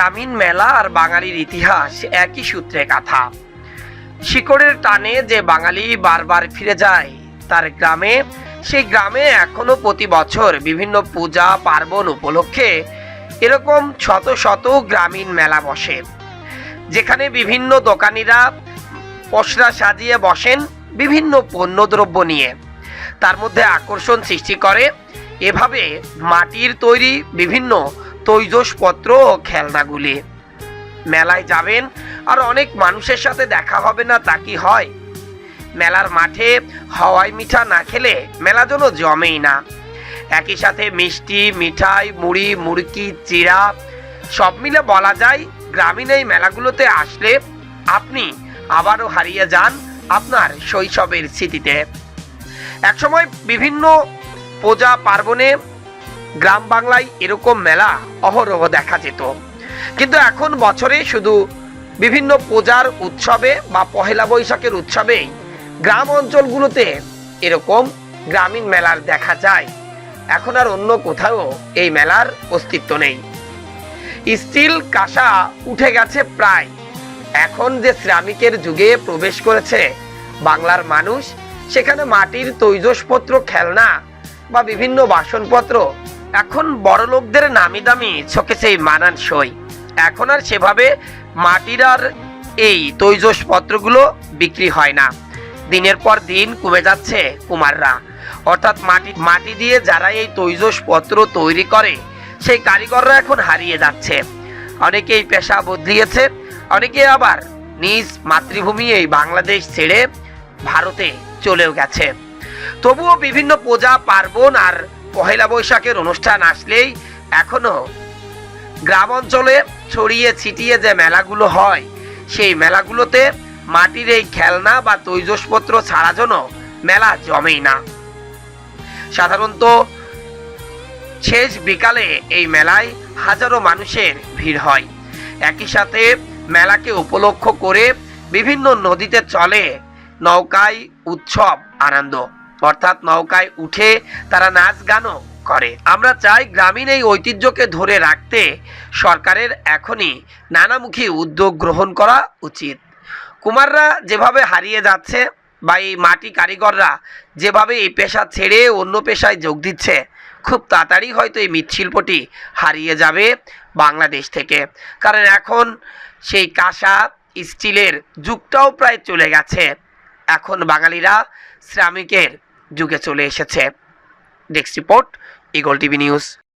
গ্রামীণ মেলা আর বাঙালির ইতিহাস একই সূত্রে গাথা শিকড়ের টানে যে বাঙালি বারবার ফিরে যায়, তার গ্রামে, সেই গ্রামে এখনও প্রতি বছর বিভিন্ন পূজা, পার্বণ উপলক্ষে এরকম শত শত গ্রামীণ মেলা বসে। যেখানে বিভিন্ন দোকানিরা পশরা সাজিয়ে বসেন বিভিন্ন পণ্যদ্রব্য নিয়ে। তার মধ্যে আকর্ষণ সৃষ্টি করে। এভাবে মাটির তৈরি বিভিন্ন তৈজসপত্র ও খেলনাগুলি। মেলায় যাবেন আর অনেক মানুষের সাথে দেখা হবে না তা কি হয়? মেলার মাঠে হাওয়াই মিঠা না খেলে মেলা যেন জমেই না। একই সাথে মিষ্টি, মিঠাই, মুড়ি মুড়কি চিড়া, সব মিলে বলা যায় গ্রামীণ এই মেলাগুলোতে আসলে আপনি আবারও হারিয়ে যান আপনার শৈশবের স্মৃতিতে। একসময় বিভিন্ন পূজা পার্বণে গ্রাম বাংলায় এরকম মেলা অহরহ দেখা যেত। কিন্তু এখন বছরে শুধু বিভিন্ন পূজার উৎসবে বা পহেলা বৈশাখের উৎসবেই গ্রাম অঞ্চলগুলোতে এরকম গ্রামীণ মেলার দেখা যায়। এখন আর অন্য কোথাও এই মেলার অস্তিত্ব নেই। স্টিল কাঁসা উঠে গেছে প্রায়। এখন যে শ্রমিকের যুগে প্রবেশ করেছে বাংলার মানুষ, সেখানে মাটির তৈজসপত্র, খেলনা বা বিভিন্ন বাসনপত্র এখন বড় লোকদের নামি দামি চোখে সেই মানানসই। এখন আর সেভাবে মাটির আর এই তৈজসপত্রগুলো বিক্রি হয় না। দিনের পর দিন কমে যাচ্ছে কুমাররা। অর্থাৎ মাটি মাটি দিয়ে যারা এই তৈজসপত্র তৈরি করে, সেই কারিগররা এখন হারিয়ে যাচ্ছে। অনেকেই পেশা বদলিয়েছে, অনেকে আবার নিজ মাতৃভূমি এই বাংলাদেশ ছেড়ে ভারতে চলেও গেছে। তবুও বিভিন্ন পূজা পার্বণ আর পহেলা বৈশাখের অনুষ্ঠান আসলেই এখনও গ্রাম অঞ্চলে ছড়িয়ে ছিটিয়ে যে মেলাগুলো হয়, সেই মেলাগুলোতে মাটির এই খেলনা বা তৈজসপত্র ছাড়া যেন মেলা জমেই না। সাধারণত শেষ বিকালে এই মেলায় হাজারো মানুষের ভিড় হয়। একই সাথে মেলাকে উপলক্ষ করে বিভিন্ন নদীতে চলে নৌকায় উৎসব, আনন্দ। অর্থাৎ নৌকায় উঠে তারা নাচ গানও করে। আমরা চাই গ্রামীণ এই ঐতিহ্যকে ধরে রাখতে সরকারের এখনই নানামুখী উদ্যোগ গ্রহণ করা উচিত। কুমাররা যেভাবে হারিয়ে যাচ্ছে বা এই মাটি কারিগররা যেভাবে এই পেশা ছেড়ে অন্য পেশায় যোগ দিচ্ছে, খুব তাড়াতাড়ি হয়তো এই মৃৎশিল্পটি হারিয়ে যাবে বাংলাদেশ থেকে। কারণ এখন সেই কাঁসা, স্টিলের যুগটাও প্রায় চলে গেছে। এখন বাঙালিরা শ্রমিকের যুগে চলে এসেছে। Desk report eagle TV news